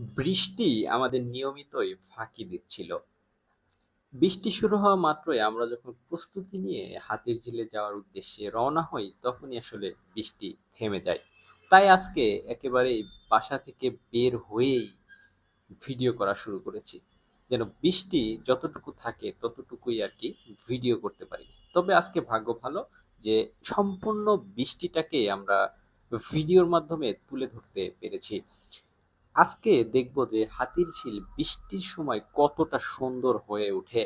বৃষ্টি আমাদের নিয়মিতই ফাঁকি দিচ্ছিল। বৃষ্টি শুরু হওয়া মাত্রই আমরা যখন প্রস্তুতি নিয়ে হাতির ঝিলে যাওয়ার উদ্দেশ্যে রওনা হই, তখনই আসলে বৃষ্টি থেমে যায়। তাই আজকে একেবারেই বাসা থেকে বের হয়েই ভিডিও করা শুরু করেছি। যেন বৃষ্টি যতটুকু থাকে ততটুকুই আর কি ভিডিও করতে পারি। তবে আজকে ভাগ্য ভালো যে সম্পূর্ণ বৃষ্টিটাকে আমরা ভিডিওর মাধ্যমে তুলে ধরতে পেরেছি। আজকে দেখব যে হাতিরঝিল বৃষ্টির সময় কতটা সুন্দর হয়ে ওঠে।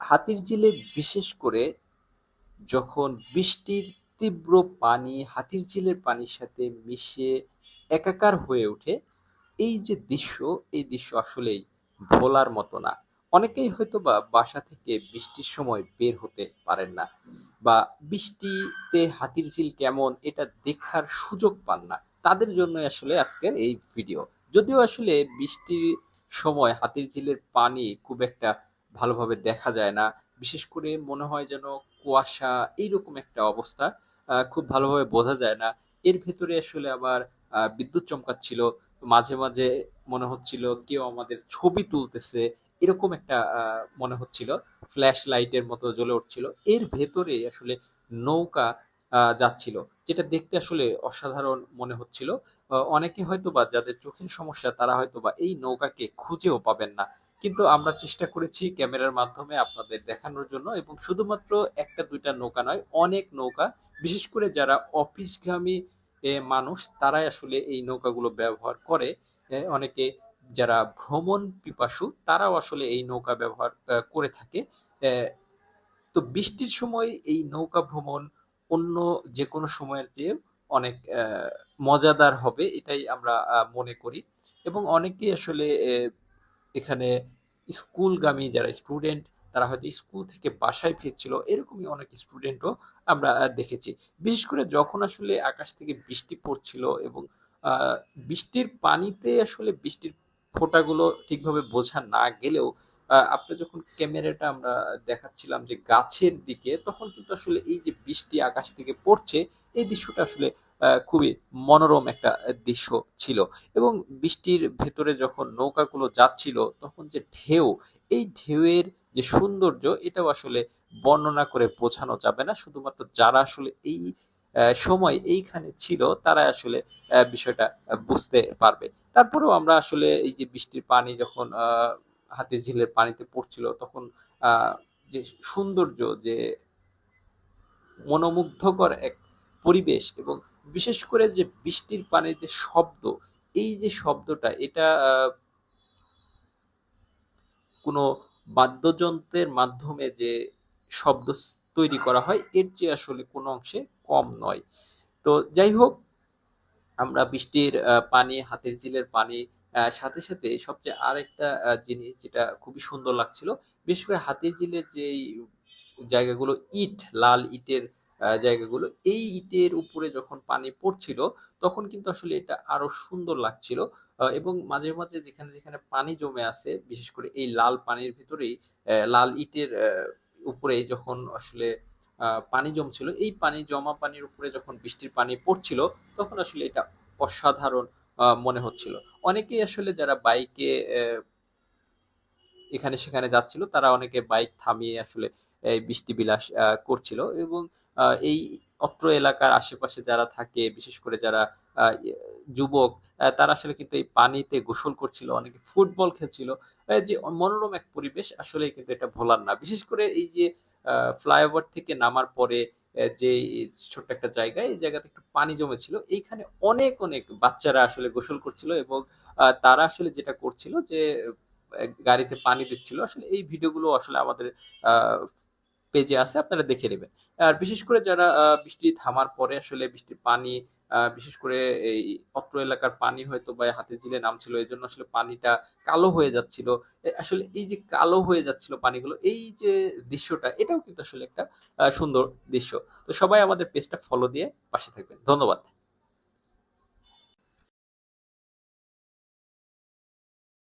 হাতিরঝিলে বিশেষ করে যখন বৃষ্টির তীব্র পানি হাতির ঝিলের পানির সাথে মিশে একাকার হয়ে ওঠে, এই যে দৃশ্য, এই দৃশ্য আসলেই ভোলার মতো না। অনেকেই হয়তো বা বাসা থেকে বৃষ্টির সময় বের হতে পারেন না বা বৃষ্টিতে হাতির ঝিল কেমন এটা দেখার সুযোগ পান না। তাদের জন্য আসলে আজকের এই ভিডিও। যদিও আসলে বৃষ্টির সময় হাতির ঝিলের পানি খুব একটা ভালোভাবে দেখা যায় না। বিশেষ করে মনে হয় যেন কুয়াশা এইরকম একটা অবস্থা খুব ভালোভাবে বোঝা যায় না এর ভেতরে আসলে আবার বিদ্যুৎ চমকাচ্ছিল, মাঝে মাঝে মনে হচ্ছিল কেউ আমাদের ছবি তুলতেছে এরকম একটা মনে হচ্ছিল। ফ্ল্যাশ লাইটের মতো জ্বলে উঠছিল। এর ভেতরে আসলে নৌকা যাচ্ছিল, যেটা দেখতে আসলে অসাধারণ মনে হচ্ছিল। অনেকে হয়তো বা যাদের চোখের সমস্যা, তারা হয়তো বা এই নৌকাকে খুঁজেও পাবেন না। কিন্তু আমরা চেষ্টা করেছি ক্যামেরার মাধ্যমে আপনাদের দেখানোর জন্য এবং শুধুমাত্র একটা, দুইটা নৌকা নয়, অনেক নৌকা। বিশেষ করে যারা অফিসগামী মানুষ, তারাই আসলে এই নৌকাগুলো ব্যবহার করে। অনেকে যারা ভ্রমণ পিপাসু, তারাও আসলে এই নৌকা ব্যবহার করে থাকে। তো বৃষ্টির সময় এই নৌকা ভ্রমণ অন্য যে কোনো সময়ের চেয়ে অনেক মজাদার হবে, এটাই আমরা মনে করি। এবং অনেকেই আসলে এখানে স্কুলগামী যারা স্টুডেন্ট, তারা হয়তো স্কুল থেকে বাসায় ফিরছিল, এরকমই অনেক স্টুডেন্টও আমরা দেখেছি। বিশেষ করে যখন আসলে আকাশ থেকে বৃষ্টি পড়ছিল এবং বৃষ্টির পানিতে আসলে বৃষ্টির ফোঁটাগুলো ঠিকভাবে বোঝা না গেলেও আপনি যখন ক্যামেরাটা আমরা দেখাচ্ছিলাম যে গাছের দিকে, তখন কিন্তু আসলে এই যে বৃষ্টি আকাশ থেকে পড়ছে, এই দৃশ্যটা আসলে খুবই মনোরম একটা দৃশ্য ছিল। এবং বৃষ্টির ভেতরে যখন নৌকাগুলো যাচ্ছিল, তখন যে ঢেউ, এই ঢেউয়ের যে সৌন্দর্য, এটাও আসলে বর্ণনা করে বোঝানো যাবে না। শুধুমাত্র যারা আসলে এই সময় এইখানে ছিল, তারা আসলে বিষয়টা বুঝতে পারবে। তারপরেও আমরা আসলে এই যে বৃষ্টির পানি যখন হাতির ঝিলের পানিতে পড়ছিল, তখন যে সৌন্দর্য, যে মনোমুগ্ধকর এক পরিবেশ এবং বিশেষ করে যে বৃষ্টির পানির যে শব্দ, এই যে শব্দটা, এটা কোনো বাদ্যযন্ত্রের মাধ্যমে যে শব্দ তৈরি করা হয়, এর চেয়ে আসলে কোনো অংশে কম নয়। তো যাই হোক, আমরা বৃষ্টির পানি, হাতের ঝিলের পানি সাথে সাথে সবচেয়ে আরেকটা জিনিস যেটা খুবই সুন্দর লাগছিল, বিশেষ করে হাতের ঝিলের যে জায়গাগুলো, ইট, লাল ইটের জায়গাগুলো, এই ইটের উপরে যখন পানি পড়ছিল, তখন কিন্তু আসলে এটা আরও সুন্দর লাগছিল এবং মাঝে মাঝে যেখানে যেখানে পানি জমে আছে, বিশেষ করে এই লাল পানির ভিতরেই লাল ইটের উপরে যখন আসলে পানি জমছিল। এই পানি, জমা পানির উপরে যখন বৃষ্টির পানি পড়ছিল, তখন আসলে এটা অসাধারণ মনে হচ্ছিল। অনেকেই আসলে যারা বাইকে এখানে সেখানে যাচ্ছিল, তারা অনেকে বাইক থামিয়ে আসলে এই বৃষ্টি বিলাস করছিল এবং এই অত্র এলাকার আশেপাশে যারা থাকে, বিশেষ করে যারা যুবক তারা আসলে কিন্তু এই পানিতে গোসল করছিল, অনেকে ফুটবল খেলছিল। যে মনোরম এক পরিবেশ আসলে কিন্তু এটা ভোলার না। বিশেষ করে এই যে ফ্লাইওভার থেকে নামার পরে যে ছোট্ট একটা জায়গায়, এই জায়গাতে একটু পানি জমেছিল। এইখানে অনেক অনেক বাচ্চারা আসলে গোসল করছিল এবং তারা আসলে যেটা করছিল যে গাড়িতে পানি দিচ্ছিল। আসলে এই ভিডিওগুলো আসলে আমাদের পেজে আছে, আপনারা দেখে নেবেন। আর বিশেষ করে যারা বৃষ্টি থামার পরে আসলে বৃষ্টির পানি বিশেষ করে এই অত্র এলাকার পানি হয়তো বা হাতে ঝিলে নামছিল এই জন্য আসলে পানিটা কালো হয়ে যাচ্ছিল। আসলে এই যে কালো হয়ে যাচ্ছিল পানিগুলো, এই যে দৃশ্যটা, এটাও কিন্তু আসলে একটা সুন্দর দৃশ্য। তো সবাই আমাদের পেজটা ফলো দিয়ে পাশে থাকবেন। ধন্যবাদ।